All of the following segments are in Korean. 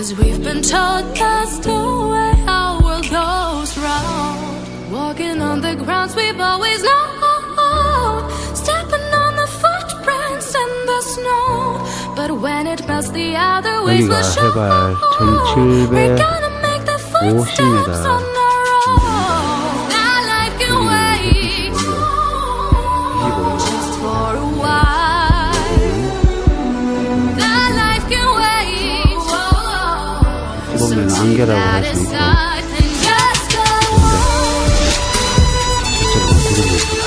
Cause we've been taught that's the way our world goes round. Walking on the grounds we've always known, stepping on the footprints in the snow. But when it melts, the other ways will show. We're gonna make the footsteps on the 보면 So 안개라고 할 수 있고 aside and just go. 실제로 구름이 있습니다.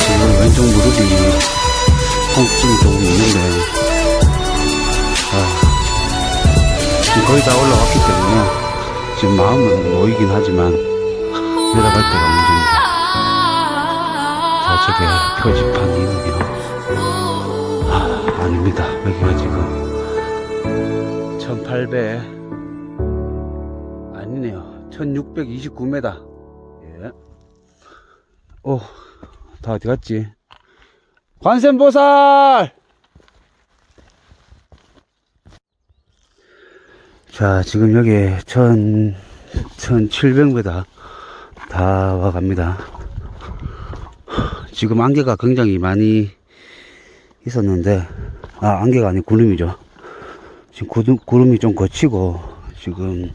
지금 왼쪽 무릎이 통증이 조금 있는데 아, 지금 거의 다 올라왔기 때문에 지금 마음은 놓이긴 하지만 내려갈 때가 문제입니다. 저쪽에 표지판 이는요 아, 아닙니다. 여기가 지금 1800 아니네요. 1629m. 예. 오, 다 어디 갔지? 관세음보살! 자, 지금 여기 1000, 1700m 다 와갑니다. 지금 안개가 굉장히 많이 있었는데, 아, 안개가 아니고 구름이죠. 지금 구름, 구름이 좀 거치고, 지금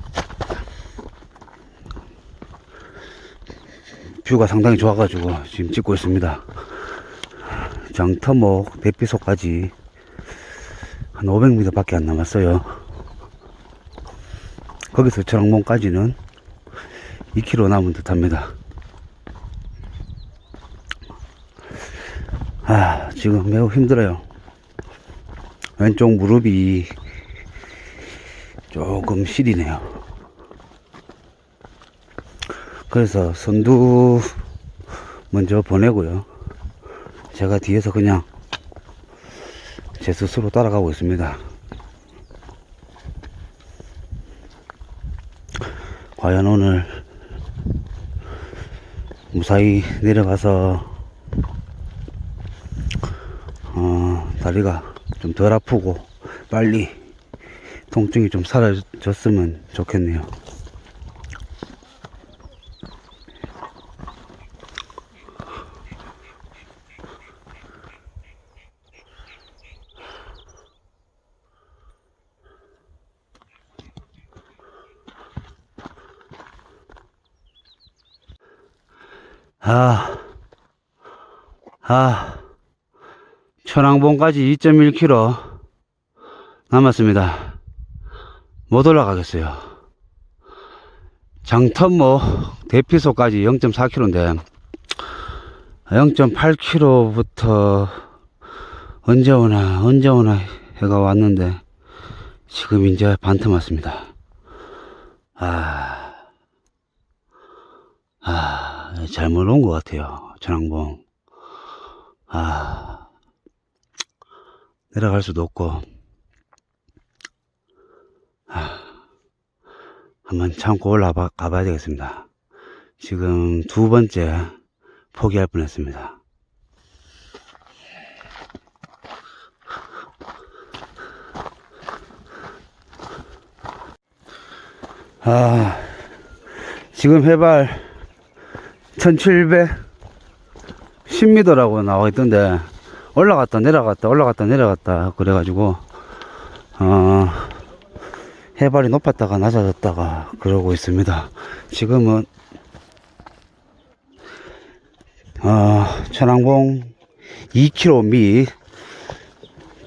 뷰가 상당히 좋아가지고 지금 찍고 있습니다. 장터목 대피소까지 한 500m 밖에 안 남았어요. 거기서 저랑봉까지는 2km 남은 듯 합니다. 아, 지금 매우 힘들어요. 왼쪽 무릎이 조금 시리네요. 그래서 선두 먼저 보내고요. 제가 뒤에서 그냥 제 스스로 따라가고 있습니다. 과연 오늘 무사히 내려가서 어, 다리가 좀 덜 아프고 빨리 통증이 좀 사라졌으면 좋겠네요. 아, 아, 천왕봉까지 2.1km 남았습니다. 못 올라가겠어요. 장터모 대피소까지 0.4km인데, 0.8km부터 언제 오나, 언제 오나 해가 왔는데, 지금 이제 반틈 왔습니다. 아, 아, 잘못 온 것 같아요. 천왕봉. 아, 내려갈 수도 없고, 한번 참고 올라가 봐야 되겠습니다. 지금 두 번째 포기할 뻔 했습니다. 아, 지금 해발 1710m라고 나와 있던데, 올라갔다 내려갔다 올라갔다 내려갔다 그래가지고, 어, 해발이 높았다가 낮아졌다가 그러고 있습니다. 지금은, 어, 천왕봉 2km 미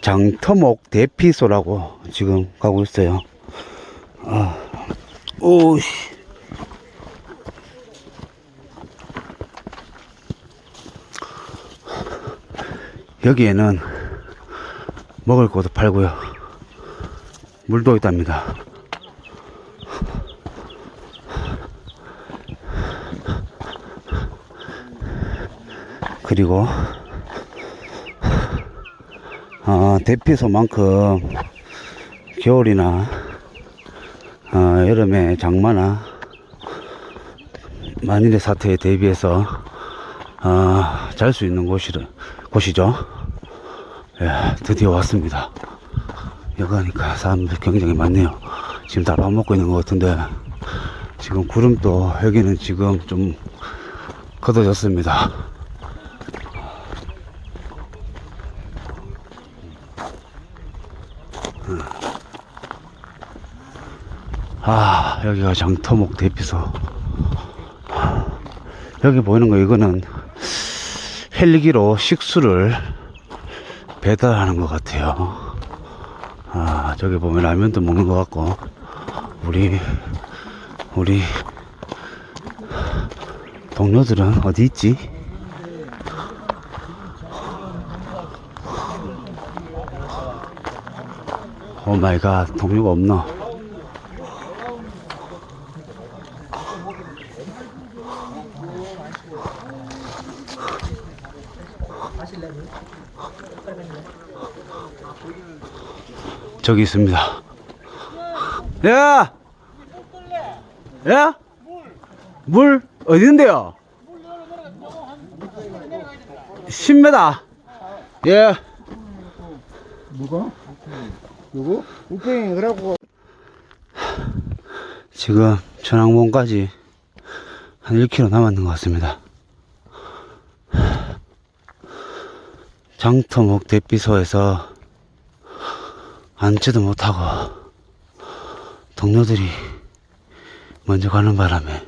장터목 대피소라고 지금 가고 있어요. 아, 오씨. 여기에는 먹을 것도 팔고요. 물도 있답니다. 그리고 어, 대피소만큼 겨울이나 어, 여름에 장마나 만일의 사태에 대비해서 어, 잘수 있는 곳이, 곳이죠. 예, 드디어 왔습니다. 여기 가니까 사람들 굉장히 많네요. 지금 다 밥 먹고 있는 것 같은데, 지금 구름도 여기는 지금 좀 걷어졌습니다. 아, 여기가 장터목 대피소. 여기 보이는 거, 이거는 헬기로 식수를 배달하는 것 같아요. 아, 저기 보면 라면도 먹는 것 같고, 우리, 우리, 동료들은 어디 있지? 오 마이 갓, 동료가 없나? 저기 있습니다. 야! 야? 물? 어딘데요? 10m. 예. 누가? 누구? 우팽이 그래갖고 지금 전항봉까지 한 1km 남았는 것 같습니다. 장터목 대피소에서 앉지도 못하고 동료들이 먼저 가는 바람에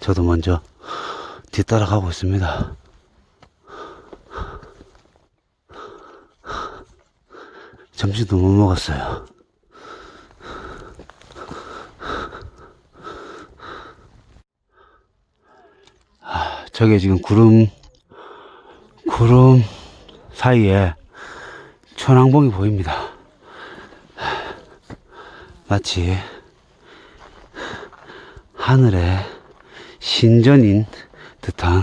저도 먼저 뒤따라 가고 있습니다. 점심도 못 먹었어요. 저게 지금 구름, 구름 사이에 천왕봉이 보입니다. 마치 하늘에 신전인 듯한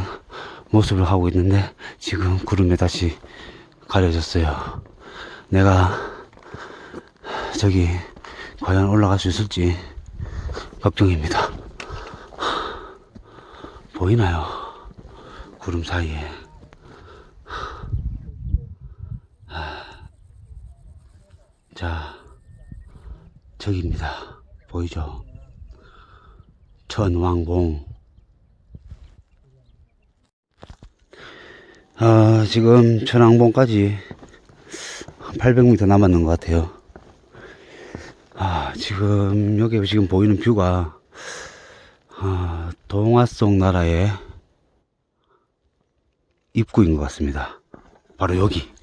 모습을 하고 있는데 지금 구름에 다시 가려졌어요. 내가 저기 과연 올라갈 수 있을지 걱정입니다. 보이나요? 구름 사이에. 자, 저기입니다. 보이죠? 천왕봉. 아, 지금 천왕봉까지 800m 남았는 것 같아요. 아, 지금, 여기 지금 보이는 뷰가, 아, 동화 속 나라의 입구인 것 같습니다. 바로 여기.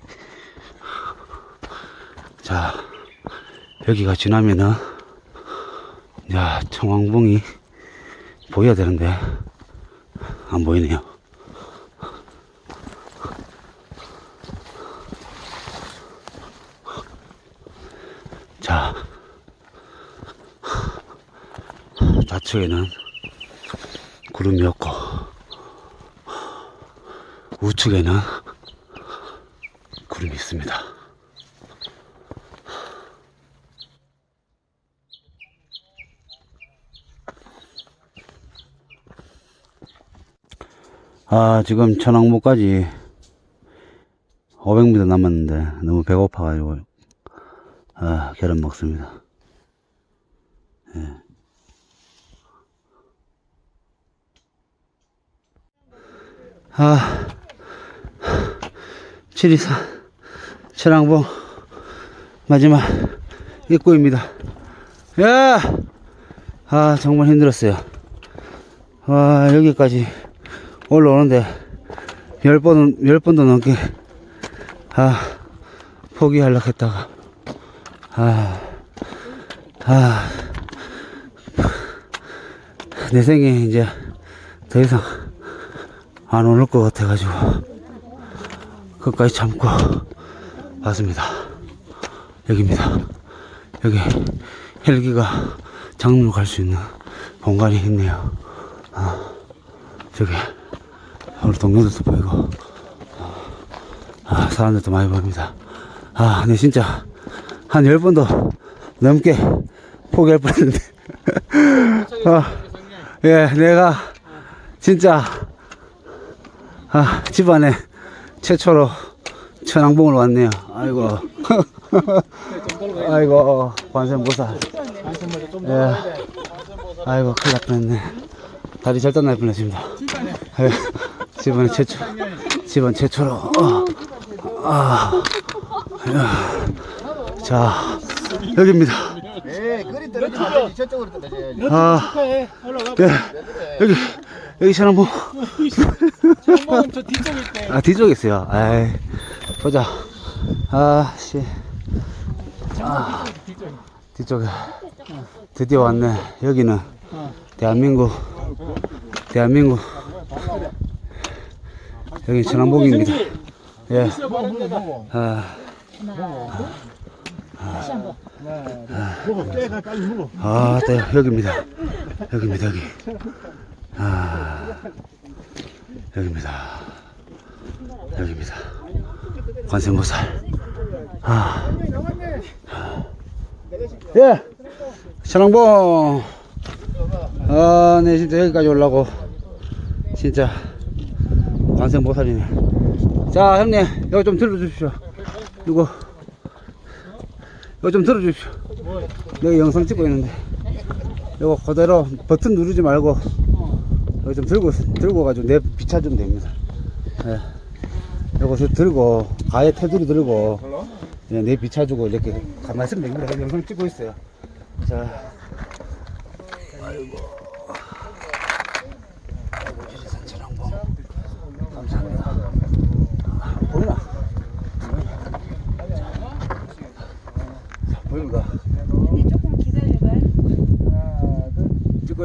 자, 여기가 지나면은, 야, 청왕봉이 보여야 되는데, 안 보이네요. 자, 좌측에는 구름이 없고, 우측에는 구름이 있습니다. 아, 지금 천왕봉까지 500m 남았는데 너무 배고파 가지고 아, 계란 먹습니다. 예. 아, 724 천왕봉 마지막 입구입니다. 야! 아, 정말 힘들었어요. 와, 여기까지 올라오는데, 열 번, 열 번도 넘게, 아, 포기하려고 했다가, 아, 아, 내 생에 이제 더 이상 안 오를 것 같아가지고, 끝까지 참고 왔습니다. 여기입니다. 여기 헬기가 장로 갈 수 있는 공간이 있네요. 아, 저기 우리 동료들도 보이고 아, 사람들도 많이 보입니다. 아, 네 진짜 한열 번도 넘게 포기할 뻔했는데 아, 예, 내가 진짜 아, 집안에 최초로 천왕봉을 왔네요. 아이고. 아이고, 관세음보살. 예. 아이고, 큰일 날 뻔했네. 다리 절단 날 뻔했습니다. 예. 집안 최초, 집안 최초로. 어. 아. 야. 자, 여기입니다. 네, 그리 떨어지면 저쪽으로. 아. 예. 여기, 여기 있대. 아, 뒤쪽에 있어요. 아이, 보자. 아, 씨. 아, 뒤쪽에. 드디어 왔네. 여기는 대한민국, 대한민국. 여기 천왕봉입니다. 예. 아, 빨리 먹어. 아, 네, 여기입니다. 여기입니다, 여기. 아, 여기입니다. 여기입니다. 관세음보살. 아. 예! 천왕봉! 아, 네, 진짜 여기까지 올라고. 진짜. 관세음보살이네. 자, 형님, 이거 좀 들어주십시오. 이거. 이거 좀 들어주십시오. 내가 영상 찍고 있는데. 이거 그대로 버튼 누르지 말고. 이거 좀 들고, 들고 가지고 내 비춰주면 됩니다. 예. 요것을 들고, 가에 테두리 들고, 예, 내 비춰주고 이렇게 가만히 있으면 됩니다. 영상 찍고 있어요. 자. 아이고, 지리산 천왕봉. 감사합니다. 아, 보이나? 자, 보입니까? 언니 조금 기다려봐.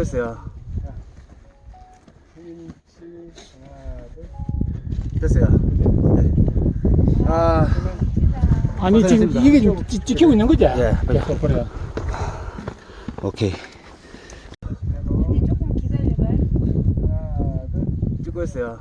있어요. 됐어요. 네. 아, 아니 지금. 이게 지금 찍- 찍히고 있는 거지? 예. 야, 그래. 오케이. 조금 기다려봐. 찍고 있어요.